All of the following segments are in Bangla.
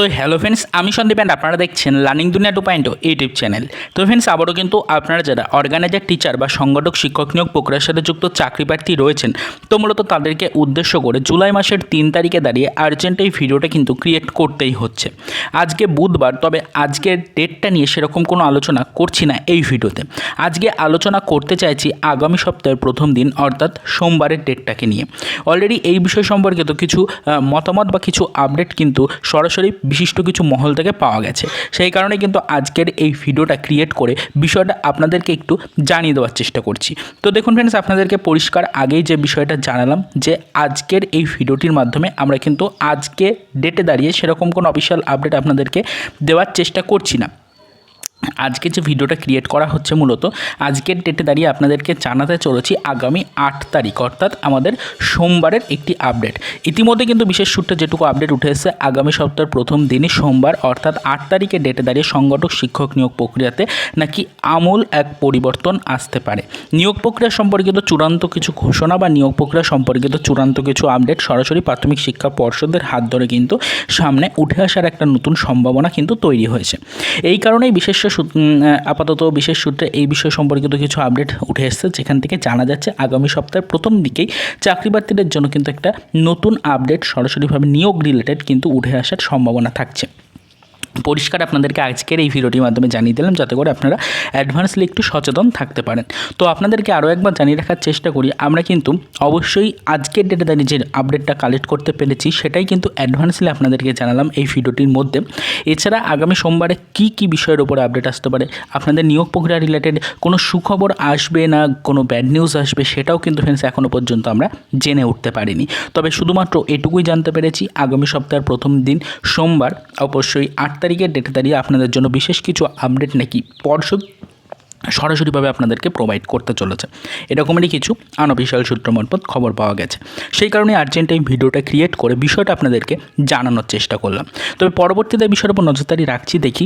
তো হ্যালো ফ্রেন্ডস আমি সন্দীপ অ্যান্ড আপনারা দেখছেন learning Duniya two point YouTube channel তো ফ্রেন্ডস আবারও কিন্তু আপনারা যারা অর্গানাইজার টিচার বা সংগঠক, শিক্ষক নিয়োগ প্রক্রিয়ার সাথে যুক্ত চাকরি প্রার্থী রয়েছেন, তো মূলত তাদেরকে উদ্দেশ্য করে জুলাই মাসের তিন তারিখে দাঁড়িয়ে আর্জেন্ট এই ভিডিওটা কিন্তু ক্রিয়েট করতেই হচ্ছে। আজকে বুধবার, তবে আজকের ডেটটা নিয়ে সেরকম কোনো আলোচনা করছি না এই ভিডিওতে আজকে আলোচনা করতে চাইছি আগামী সপ্তাহের প্রথম দিন, অর্থাৎ সোমবারের ডেটটাকে নিয়ে। অলরেডি এই বিষয় সম্পর্কিত কিছু মতামত বা কিছু আপডেট কিন্তু সরাসরি বিশিষ্ট কিছু মহল থেকে পাওয়া গেছে। সেই কারণে কিন্তু আজকের এই ভিডিওটা ক্রিয়েট করে বিষয়টা আপনাদেরকে একটু জানিয়ে দেওয়ার চেষ্টা করছি। তো দেখুন ফ্রেন্ডস আপনাদেরকে পরিষ্কার আগেই যে বিষয়টা জানালাম যে আজকের এই ভিডিওটির মাধ্যমে আমরা কিন্তু আজকে ডেটে দাঁড়িয়ে সেরকম কোনো অফিসিয়াল আপডেট আপনাদেরকে দেওয়ার চেষ্টা করছি না। আজকে যে ভিডিওটা ক্রিয়েট করা হচ্ছে মূলত, আজকের ডেটে দাঁড়িয়ে আপনাদেরকে জানাতে চলেছি আগামী আট তারিখ, অর্থাৎ আমাদের সোমবারের একটি আপডেট ইতিমধ্যে কিন্তু বিশেষ সূত্রে যেটুকু আপডেট উঠে এসেছে, আগামী সপ্তাহের প্রথম দিনই সোমবার, অর্থাৎ আট তারিখের ডেটে দাঁড়িয়ে সংগঠক শিক্ষক নিয়োগ প্রক্রিয়াতে নাকি আমূল এক পরিবর্তন আসতে পারে। নিয়োগ প্রক্রিয়া সম্পর্কিত চূড়ান্ত কিছু ঘোষণা বা নিয়োগ প্রক্রিয়া সম্পর্কিত চূড়ান্ত কিছু আপডেট সরাসরি প্রাথমিক শিক্ষা পর্ষদের হাত ধরে কিন্তু সামনে উঠে আসার একটা নতুন সম্ভাবনা কিন্তু তৈরি হয়েছে। এই কারণেই বিশেষ আপাতত বিশেষ সূত্রে এই বিষয় সম্পর্কিত কিছু আপডেট উঠে এসেছে, যেখান থেকে জানা যাচ্ছে আগামী সপ্তাহের প্রথম দিকেই চাকরি প্রার্থীদের জন্য কিন্তু একটা নতুন আপডেট সরাসরিভাবে নিয়োগ রিলেটেড কিন্তু উঠে আসার সম্ভাবনা থাকছে। পরিষ্কার আপনাদেরকে আজকের এই ভিডিওটির মাধ্যমে জানিয়ে দিলাম, যাতে করে আপনারা অ্যাডভান্সলি একটু সচেতন থাকতে পারেন। তো আপনাদেরকে আরও একবার জানিয়ে রাখার চেষ্টা করি, আমরা কিন্তু অবশ্যই আজকের ডেটে দাঁড়িয়ে যে আপডেটটা কালেক্ট করতে পেরেছি, সেটাই কিন্তু অ্যাডভান্সলি আপনাদেরকে জানালাম এই ভিডিওটির মধ্যে। এছাড়া আগামী সোমবারে কি কি বিষয়ের উপরে আপডেট আসতে পারে, আপনাদের নিয়োগ প্রক্রিয়া রিলেটেড কোনো সুখবর আসবে না, কোনো ব্যাড নিউজ আসবে, সেটাও কিন্তু ফ্রেন্ডস এখনও পর্যন্ত আমরা জেনে উঠতে পারিনি। তবে শুধুমাত্র এটুকুই জানতে পেরেছি, আগামী সপ্তাহের প্রথম দিন সোমবার, অবশ্যই আট তারিখের ডেটে দাঁড়িয়ে আপনাদের জন্য বিশেষ কিছু আপডেট নাকি পর্ষদ সরাসরিভাবে আপনাদেরকে প্রোভাইড করতে চলেছে। এরকমেরই কিছু আনঅফিসিয়াল সূত্র মারফত খবর পাওয়া গেছে। সেই কারণে আর্জেন্ট এই ভিডিওটা ক্রিয়েট করে বিষয়টা আপনাদেরকে জানানোর চেষ্টা করলাম। তবে পরবর্তীতে বিষয়ের উপর নজরদারি রাখছি, দেখি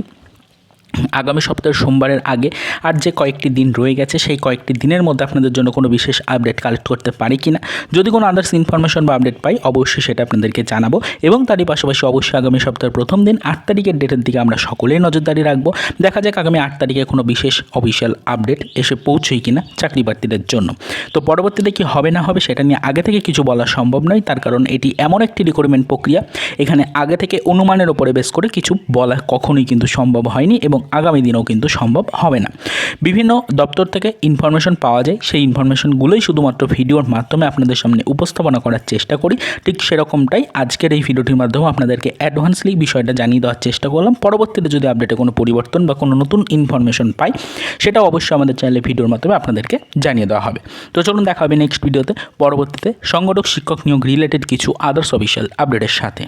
আগামী সপ্তাহের সোমবারের আগে আর যে কয়েকটি দিন রয়ে গেছে, সেই কয়েকটি দিনের মধ্যে আপনাদের জন্য কোনো বিশেষ আপডেট কালেক্ট করতে পারি কি না যদি কোনো আদার্স ইনফরমেশন বা আপডেট পাই, অবশ্যই সেটা আপনাদেরকে জানাব এবং তারই পাশাপাশি অবশ্যই আগামী সপ্তাহের প্রথম দিন, আট তারিখের ডেটের দিকে আমরা সকলেই নজরদারি রাখব। দেখা যাক আগামী আট তারিখে কোনো বিশেষ অফিসিয়াল আপডেট এসে পৌঁছই কিনা চাকরি প্রার্থীদের জন্য। তো পরবর্তীতে কি হবে না হবে সেটা নিয়ে আগে থেকে কিছু বলা সম্ভব নয়, তার কারণ এটি এমন একটি রিক্রুটমেন্ট প্রক্রিয়া, এখানে আগে থেকে অনুমানের ওপরে বেশ করে কিছু বলা কখনোই কিন্তু সম্ভব হয়নি এবং আগামী দিনেও কিন্তু সম্ভব হবে না। বিভিন্ন দপ্তর থেকে ইনফরমেশন পাওয়া যায়। সেই ইনফরমেশনগুলোই শুধুমাত্র ভিডিওর মাধ্যমে আপনাদের সামনে উপস্থাপনা করার চেষ্টা করি। ঠিক সেরকমটাই আজকের এই ভিডিওটির মাধ্যমে আপনাদেরকে অ্যাডভান্সলি বিষয়টা জানিয়ে দেওয়ার চেষ্টা করলাম। পরবর্তীতে যদি আপডেটে কোনো পরিবর্তন বা কোনো নতুন ইনফরমেশন পাই সেটা অবশ্যই আমাদের চ্যানেলে ভিডিওর মাধ্যমে আপনাদেরকে জানিয়ে দেওয়া হবে। তো চলুন দেখা হবে নেক্সট ভিডিওতে পরবর্তীতে সংগঠক, শিক্ষক নিয়োগ রিলেটেড কিছু আদার্স অফিসিয়াল আপডেটের সাথে।